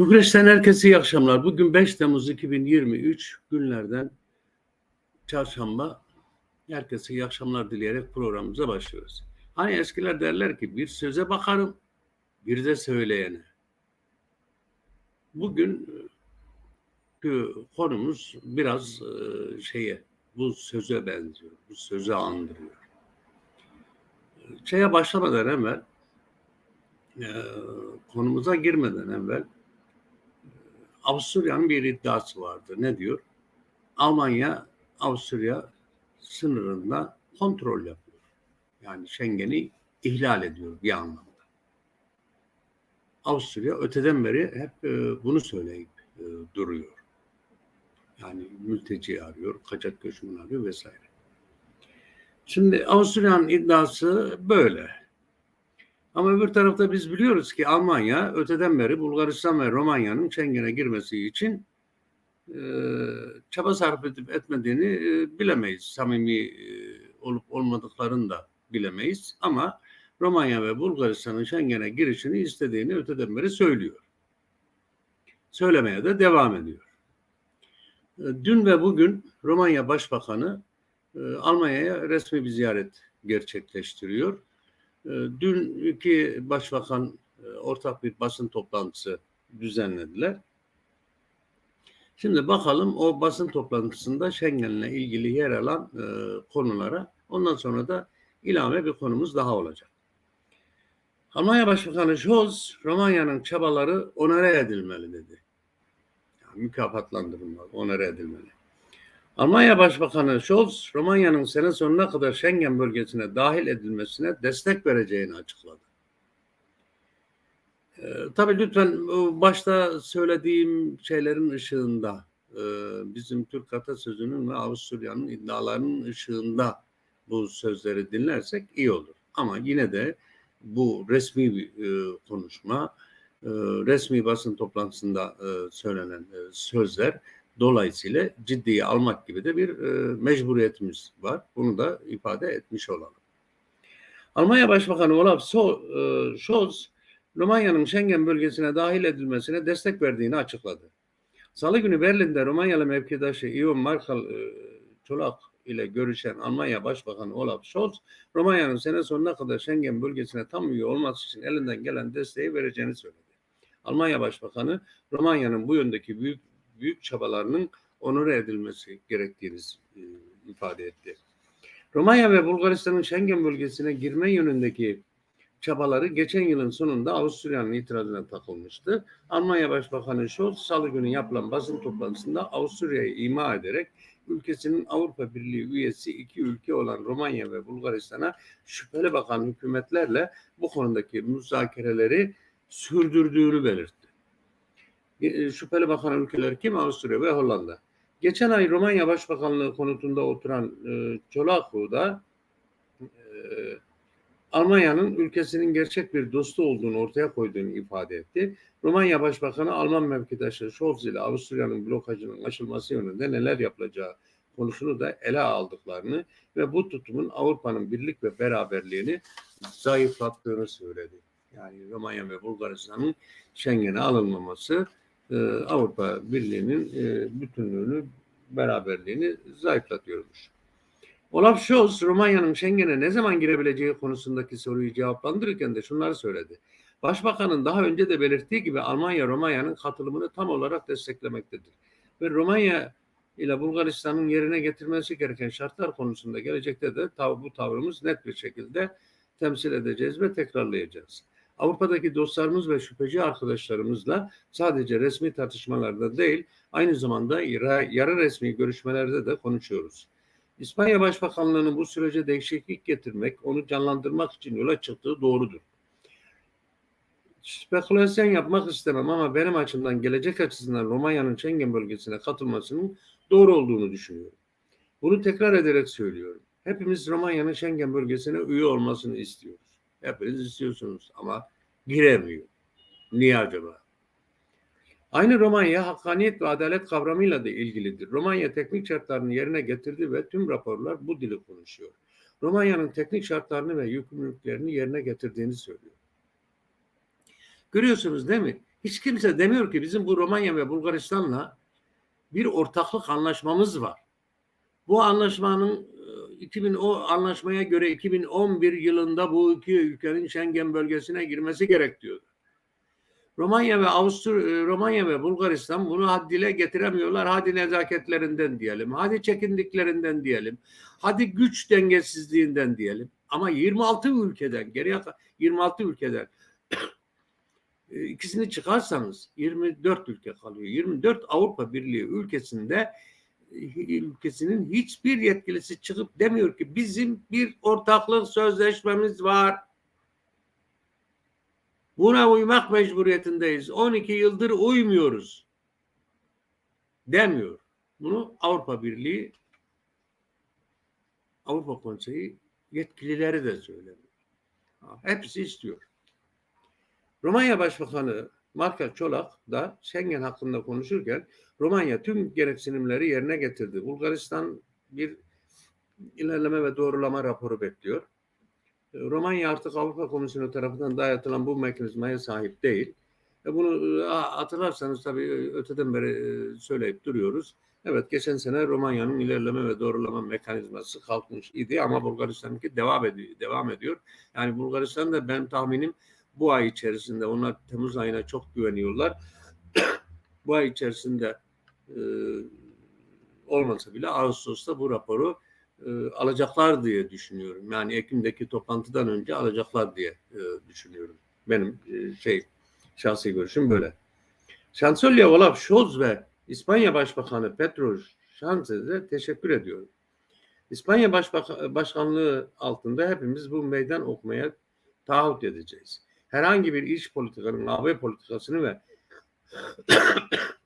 Bugreş'ten herkese iyi akşamlar. Bugün 5 Temmuz 2023 günlerden çarşamba. Herkese iyi akşamlar dileyerek programımıza başlıyoruz. Hani eskiler derler ki bir söze bakarım, bir de söyleyene. Bugün e, konumuz biraz e, şeye, bu söze benziyor, bu söze andırıyor. Şeye başlamadan evvel, e, konumuza girmeden evvel Avusturya'nın bir iddiası vardı. Ne diyor? Almanya Avusturya sınırında kontrol yapıyor. Yani Schengen'i ihlal ediyor bir anlamda. Avusturya öteden beri hep e, bunu söyleyip e, duruyor. Yani mülteci arıyor, kaçak göçmen arıyor vesaire. Şimdi Avusturya'nın iddiası böyle. Ama öbür tarafta biz biliyoruz ki Almanya öteden beri Bulgaristan ve Romanya'nın Schengen'e girmesi için e, çaba sarf edip etmediğini e, bilemeyiz. Samimi e, olup olmadıklarını da bilemeyiz. Ama Romanya ve Bulgaristan'ın Schengen'e girişini istediğini öteden beri söylüyor. Söylemeye de devam ediyor. E, dün ve bugün Romanya Başbakanı e, Almanya'ya resmi bir ziyaret gerçekleştiriyor ee, dün iki başbakan e, ortak bir basın toplantısı düzenlediler. Şimdi bakalım o basın toplantısında Schengen'le ilgili yer alan e, konulara ondan sonra da ilave bir konumuz daha olacak. Almanya Başbakanı Scholz, Romanya'nın çabaları onere edilmeli dedi. Yani mükafatlandırılmalı, onere edilmeli. Almanya Başbakanı Scholz, Romanya'nın sene sonuna kadar Schengen bölgesine dahil edilmesine destek vereceğini açıkladı. Ee, tabii lütfen başta söylediğim şeylerin ışığında, e, bizim Türk atasözünün ve Avusturya'nın iddialarının ışığında bu sözleri dinlersek iyi olur. Ama yine de bu resmi bir e, konuşma, e, resmi basın toplantısında e, söylenen e, sözler Dolayısıyla ciddiye almak gibi de bir e, mecburiyetimiz var. Bunu da ifade etmiş olalım. Almanya Başbakanı Olaf e, Scholz, Romanya'nın Schengen bölgesine dahil edilmesine destek verdiğini açıkladı. Salı günü Berlin'de Romanyalı mevkidaşı Ion Markal e, Çolak ile görüşen Almanya Başbakanı Olaf Scholz, Romanya'nın sene sonuna kadar Schengen bölgesine tam üye olması için elinden gelen desteği vereceğini söyledi. Almanya Başbakanı Romanya'nın bu yöndeki büyük büyük çabalarının onore edilmesi gerektiğini e, ifade etti. Romanya ve Bulgaristan'ın Schengen bölgesine girme yönündeki çabaları geçen yılın sonunda Avusturya'nın itirazına takılmıştı. Almanya Başbakanı Scholz salı günü yapılan basın toplantısında Avusturya'yı ima ederek ülkesinin Avrupa Birliği üyesi iki ülke olan Romanya ve Bulgaristan'a şüpheli bakan hükümetlerle bu konudaki müzakereleri sürdürdüğünü belirtti. E, şüpheli bakan ülkeler kim? Avusturya ve Hollanda. Geçen ay Romanya Başbakanlığı konutunda oturan e, Çolaku e, Almanya'nın ülkesinin gerçek bir dostu olduğunu ortaya koyduğunu ifade etti. Romanya Başbakanı Alman mevkidaşı Scholz ile Avusturya'nın blokajının aşılması yönünde neler yapılacağı konusunu da ele aldıklarını ve bu tutumun Avrupa'nın birlik ve beraberliğini zayıflattığını söyledi. Yani Romanya ve Bulgaristan'ın Schengen'e alınmaması Avrupa Birliği'nin e, bütünlüğünü, beraberliğini zayıflatıyormuş. Olaf Scholz, Romanya'nın Schengen'e ne zaman girebileceği konusundaki soruyu cevaplandırırken de şunları söyledi. Başbakanın daha önce de belirttiği gibi Almanya Romanya'nın katılımını tam olarak desteklemektedir. Ve Romanya ile Bulgaristan'ın yerine getirmesi gereken şartlar konusunda gelecekte de bu tavrımız net bir şekilde temsil edeceğiz ve tekrarlayacağız. Avrupa'daki dostlarımız ve şüpheci arkadaşlarımızla sadece resmi tartışmalarda değil, aynı zamanda yarı resmi görüşmelerde de konuşuyoruz. İspanya Başbakanlığı'nın bu sürece değişiklik getirmek, onu canlandırmak için yola çıktığı doğrudur. Spekülasyon yapmak istemem ama benim açımdan gelecek açısından Romanya'nın Schengen bölgesine katılmasının doğru olduğunu düşünüyorum. Bunu tekrar ederek söylüyorum. Hepimiz Romanya'nın Schengen bölgesine üye olmasını istiyoruz. Hepiniz istiyorsunuz ama giremiyor. Niye acaba? Aynı Romanya hakkaniyet ve adalet kavramıyla da ilgilidir. Romanya teknik şartlarını yerine getirdi ve tüm raporlar bu dili konuşuyor. Romanya'nın teknik şartlarını ve yükümlülüklerini yerine getirdiğini söylüyor. Görüyorsunuz değil mi? Hiç kimse demiyor ki bizim bu Romanya ve Bulgaristan'la bir ortaklık anlaşmamız var. Bu anlaşmanın 2000 o anlaşmaya göre 2011 yılında bu iki ülkenin Schengen bölgesine girmesi gerek diyordu. Romanya ve Avusturya, Romanya ve Bulgaristan bunu haddile getiremiyorlar. Hadi nezaketlerinden diyelim. Hadi çekindiklerinden diyelim. Hadi güç dengesizliğinden diyelim. Ama 26 ülkeden geriye 26 ülkeden e, ikisini çıkarsanız 24 ülke kalıyor. 24 Avrupa Birliği ülkesinde e, ülkesinin hiçbir yetkilisi çıkıp demiyor ki bizim bir ortaklık sözleşmemiz var. Buna uymak mecburiyetindeyiz. 12 yıldır uymuyoruz. Demiyor. Bunu Avrupa Birliği Avrupa Konseyi yetkilileri de söylemiyor. Hepsi istiyor. Romanya Başbakanı Marka Çolak da Schengen hakkında konuşurken Romanya tüm gereksinimleri yerine getirdi. Bulgaristan bir ilerleme ve doğrulama raporu bekliyor. Romanya artık Avrupa Komisyonu tarafından dayatılan bu mekanizmaya sahip değil. E bunu hatırlarsanız tabii öteden beri söyleyip duruyoruz. Evet geçen sene Romanya'nın ilerleme ve doğrulama mekanizması kalkmış idi ama Bulgaristan'ınki devam ediyor. Devam ediyor. Yani Bulgaristan da benim tahminim bu ay içerisinde onlar Temmuz ayına çok güveniyorlar. bu ay içerisinde e, olmasa bile Ağustos'ta bu raporu e, alacaklar diye düşünüyorum. Yani Ekim'deki toplantıdan önce alacaklar diye e, düşünüyorum. Benim e, şey şahsi görüşüm böyle. Şansölye Olaf Scholz ve İspanya Başbakanı Pedro Sanchez'e teşekkür ediyorum. İspanya Başbak Başkanlığı altında hepimiz bu meydan okumaya taahhüt edeceğiz. Herhangi bir iç politikanın AB politikasını ve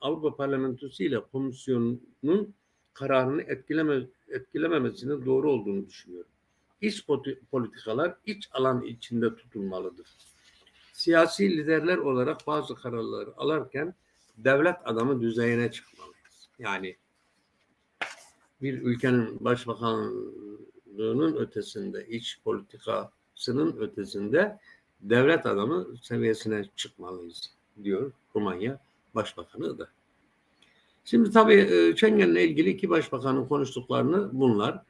Avrupa Parlamentosu ile komisyonun kararını etkileme, etkilememesinin doğru olduğunu düşünüyorum. İç politikalar iç alan içinde tutulmalıdır. Siyasi liderler olarak bazı kararları alırken devlet adamı düzeyine çıkmalıyız. Yani bir ülkenin başbakanlığının ötesinde, iç politikasının ötesinde devlet adamı seviyesine çıkmalıyız diyor Romanya Başbakanı da. Şimdi tabii Schengen'le ilgili iki başbakanın konuştuklarını bunlar.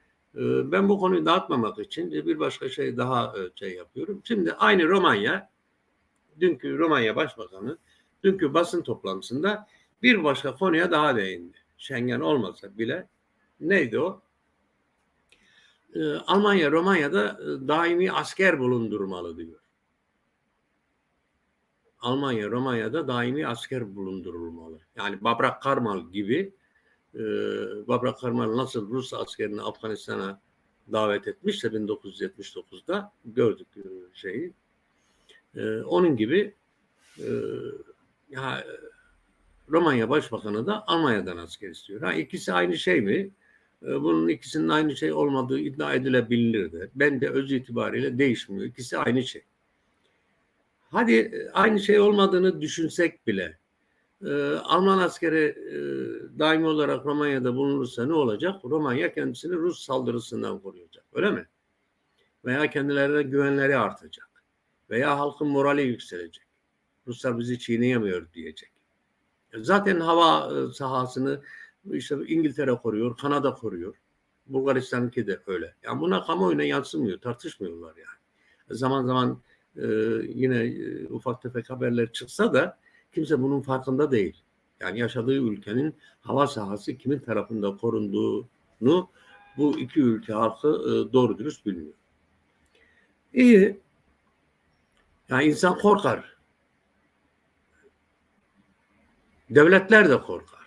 Ben bu konuyu dağıtmamak için bir başka şey daha şey yapıyorum. Şimdi aynı Romanya, dünkü Romanya Başbakanı, dünkü basın toplantısında bir başka konuya daha değindi. Schengen olmasa bile neydi o? Almanya Romanya'da daimi asker bulundurmalı diyor. Almanya, Romanya'da daimi asker bulundurulmalı. Yani Babrak Karmal gibi e, Babrak Karmal nasıl Rus askerini Afganistan'a davet etmişse 1979'da gördük e, şeyi. E, onun gibi e, ya Romanya Başbakanı da Almanya'dan asker istiyor. Ha, ikisi aynı şey mi? E, bunun ikisinin aynı şey olmadığı iddia edilebilirdi. Ben de öz itibariyle değişmiyor. İkisi aynı şey. Hadi e, aynı şey olmadığını düşünsek bile e, Alman askeri e, daimi olarak Romanya'da bulunursa ne olacak? Romanya kendisini Rus saldırısından koruyacak. Öyle mi? Veya kendilerine güvenleri artacak. Veya halkın morali yükselecek. Ruslar bizi çiğneyemiyor diyecek. E, zaten hava e, sahasını işte İngiltere koruyor, Kanada koruyor. Bulgaristan'ınki de öyle. Yani buna kamuoyuna yansımıyor, tartışmıyorlar yani. Zaman zaman e, yine e, ufak tefek haberler çıksa da kimse bunun farkında değil. Yani yaşadığı ülkenin hava sahası kimin tarafında korunduğunu bu iki ülke halkı e, doğru dürüst bilmiyor. İyi. Yani insan korkar. Devletler de korkar.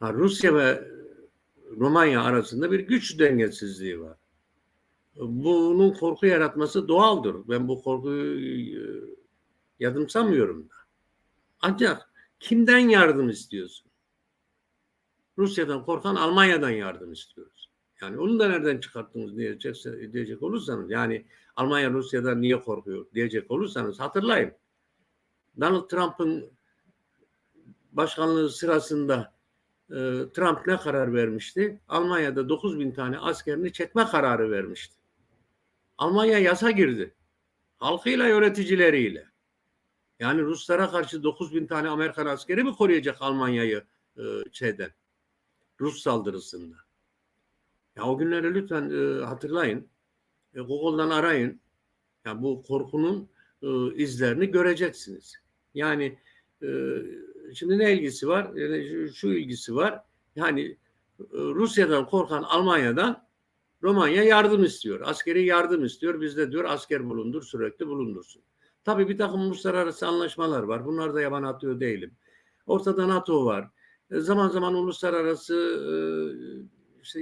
Ha, Rusya ve Romanya arasında bir güç dengesizliği var bunun korku yaratması doğaldır. Ben bu korkuyu e, yadımsamıyorum da. Ancak kimden yardım istiyorsun? Rusya'dan korkan Almanya'dan yardım istiyoruz. Yani onu da nereden çıkarttınız diyecek, diyecek olursanız yani Almanya Rusya'dan niye korkuyor diyecek olursanız hatırlayın. Donald Trump'ın başkanlığı sırasında e, Trump ne karar vermişti? Almanya'da 9 bin tane askerini çekme kararı vermişti. Almanya yasa girdi. Halkıyla yöneticileriyle. Yani Ruslara karşı 9 bin tane Amerikan askeri mi koruyacak Almanya'yı e, şeyden? Rus saldırısında. Ya o günleri lütfen e, hatırlayın. E, Google'dan arayın. Ya bu korkunun e, izlerini göreceksiniz. Yani e, şimdi ne ilgisi var? Yani şu, şu ilgisi var. Yani e, Rusya'dan korkan Almanya'dan Romanya yardım istiyor. Askeri yardım istiyor. Bizde diyor asker bulundur sürekli bulundursun. Tabii bir takım uluslararası anlaşmalar var. Bunlar da yaban atıyor değilim. Ortada NATO var. E, zaman zaman uluslararası e, işte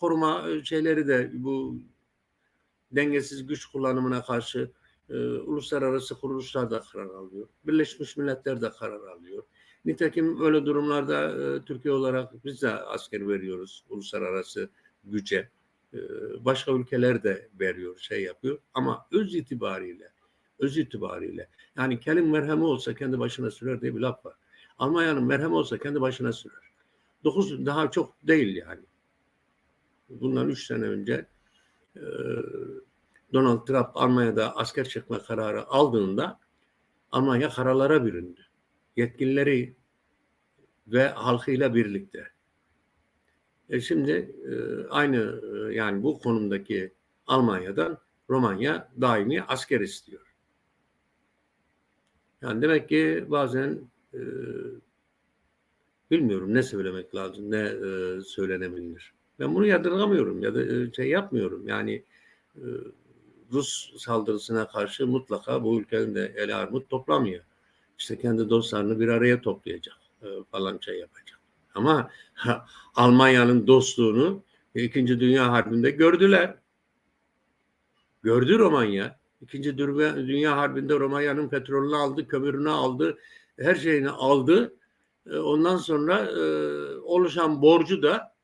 koruma şeyleri de bu dengesiz güç kullanımına karşı e, uluslararası kuruluşlar da karar alıyor. Birleşmiş Milletler de karar alıyor. Nitekim öyle durumlarda e, Türkiye olarak biz de asker veriyoruz uluslararası güce. E, başka ülkeler de veriyor, şey yapıyor. Ama öz itibariyle, öz itibariyle yani kelim merhemi olsa kendi başına sürer diye bir laf var. Almanya'nın merhemi olsa kendi başına sürer. Dokuz daha çok değil yani. Bundan üç sene önce e, Donald Trump Almanya'da asker çekme kararı aldığında Almanya karalara büründü. Yetkilileri ve halkıyla birlikte. E şimdi e, aynı e, yani bu konumdaki Almanya'dan Romanya daimi asker istiyor. Yani demek ki bazen e, bilmiyorum ne söylemek lazım, ne e, söylenebilir. Ben bunu yadırgamıyorum ya da şey yapmıyorum. Yani Rus saldırısına karşı mutlaka bu ülkenin de el armut toplamıyor. İşte kendi dostlarını bir araya toplayacak falan şey yapacak. Ama Almanya'nın dostluğunu İkinci Dünya Harbi'nde gördüler. Gördü Romanya. İkinci Dünya, Dünya Harbi'nde Romanya'nın petrolünü aldı, kömürünü aldı, her şeyini aldı. E, ondan sonra e, oluşan borcu da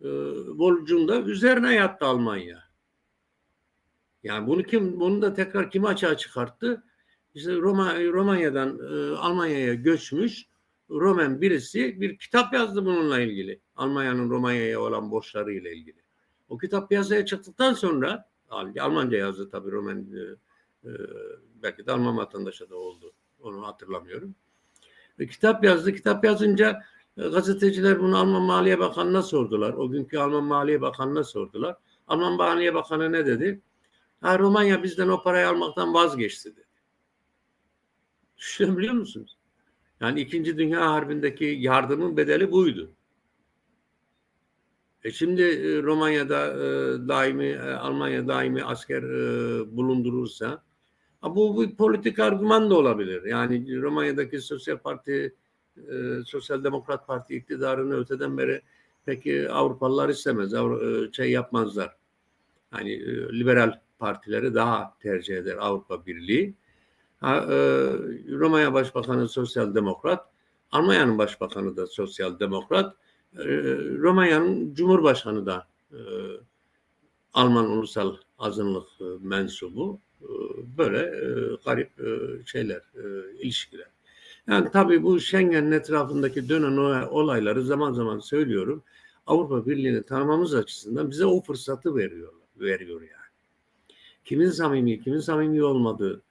e, borcun da üzerine yattı Almanya. Yani bunu kim bunu da tekrar kim açığa çıkarttı? İşte Roma Romanya'dan e, Almanya'ya göçmüş Roman birisi bir kitap yazdı bununla ilgili. Almanya'nın Romanya'ya olan borçları ile ilgili. O kitap piyasaya çıktıktan sonra Almanca yazdı tabii Roman e, e, belki de Alman vatandaşı da oldu. Onu hatırlamıyorum. E, kitap yazdı. Kitap yazınca e, gazeteciler bunu Alman Maliye Bakanı'na sordular. O günkü Alman Maliye Bakanı'na sordular. Alman Maliye Bakanı ne dedi? Ha, Romanya bizden o parayı almaktan vazgeçti dedi. Düşünebiliyor musunuz? Yani İkinci Dünya Harbi'ndeki yardımın bedeli buydu. E şimdi e, Romanya'da e, daimi, e, Almanya daimi asker e, bulundurursa bu bir politik argüman da olabilir. Yani Romanya'daki Sosyal Parti, e, Sosyal Demokrat Parti iktidarını öteden beri peki Avrupalılar istemez, Avru, e, şey yapmazlar. Yani e, liberal partileri daha tercih eder Avrupa Birliği. E, Romanya Başbakanı Sosyal Demokrat, Almanya'nın Başbakanı da Sosyal Demokrat, e, Romanya'nın Cumhurbaşkanı da e, Alman Ulusal Azınlık mensubu. Böyle garip şeyler, ilişkiler. Yani tabii bu Schengen'in etrafındaki dönen olayları zaman zaman söylüyorum. Avrupa Birliği'ni tanımamız açısından bize o fırsatı veriyor, veriyor yani. Kimin samimi, kimin samimi olmadığı,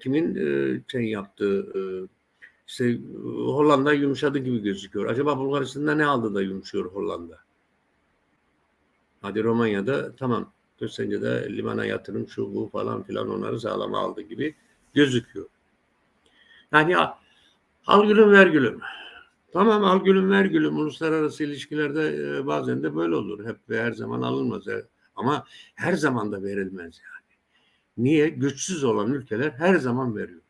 kimin e, şey yaptığı, e, işte Hollanda yumuşadı gibi gözüküyor. Acaba Bulgaristan'da ne aldı da yumuşuyor Hollanda? Hadi Romanya'da tamam Köstence'de limana yatırım şu bu falan filan onları sağlama aldı gibi gözüküyor. Yani al gülüm ver gülüm. Tamam al gülüm ver gülüm. Uluslararası ilişkilerde e, bazen de böyle olur. Hep ve her zaman alınmaz. Ama her zaman da verilmez yani. Niye? Güçsüz olan ülkeler her zaman veriyor.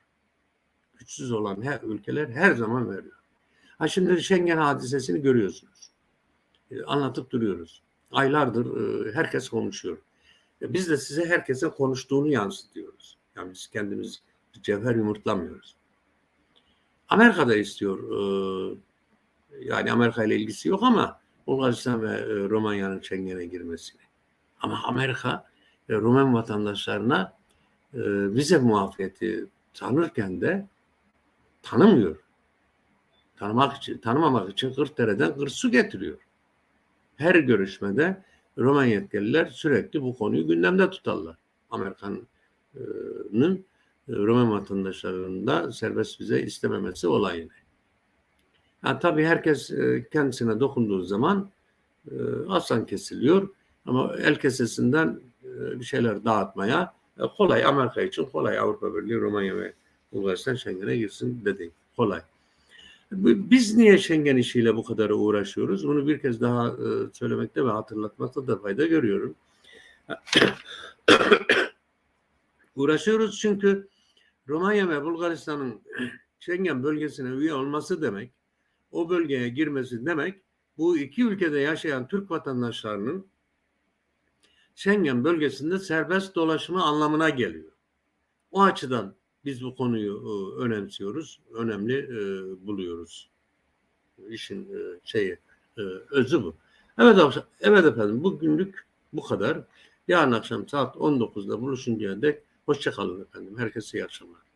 Güçsüz olan her, ülkeler her zaman veriyor. Ha şimdi Schengen hadisesini görüyorsunuz. E, anlatıp duruyoruz. Aylardır e, herkes konuşuyor. E, biz de size herkesin konuştuğunu yansıtıyoruz. Yani biz kendimiz cevher yumurtlamıyoruz. Amerika da istiyor e, yani Amerika ile ilgisi yok ama Bulgaristan ve e, Romanya'nın Schengen'e girmesini. Ama Amerika e, Roman vatandaşlarına vize muafiyeti tanırken de tanımıyor. Tanımak için, tanımamak için Kırkdere'den Kırsu getiriyor. Her görüşmede Roman yetkililer sürekli bu konuyu gündemde tutarlar. Amerika'nın e, Roman vatandaşlarının da serbest vize istememesi olayını. Ha, tabii herkes e, kendisine dokunduğu zaman e, aslan kesiliyor ama el kesesinden bir şeyler dağıtmaya kolay Amerika için kolay Avrupa Birliği Romanya ve Bulgaristan Schengen'e girsin dedi. Kolay. Biz niye Schengen işiyle bu kadar uğraşıyoruz? Bunu bir kez daha e, söylemekte ve hatırlatmakta da fayda görüyorum. uğraşıyoruz çünkü Romanya ve Bulgaristan'ın Schengen bölgesine üye olması demek, o bölgeye girmesi demek, bu iki ülkede yaşayan Türk vatandaşlarının Schengen bölgesinde serbest dolaşımı anlamına geliyor. O açıdan biz bu konuyu e, önemsiyoruz, önemli e, buluyoruz. İşin e, şeyi, özü bu. Evet, evet efendim, bugünlük bu kadar. Yarın akşam saat 19'da buluşuncaya dek hoşça kalın efendim. Herkese iyi akşamlar.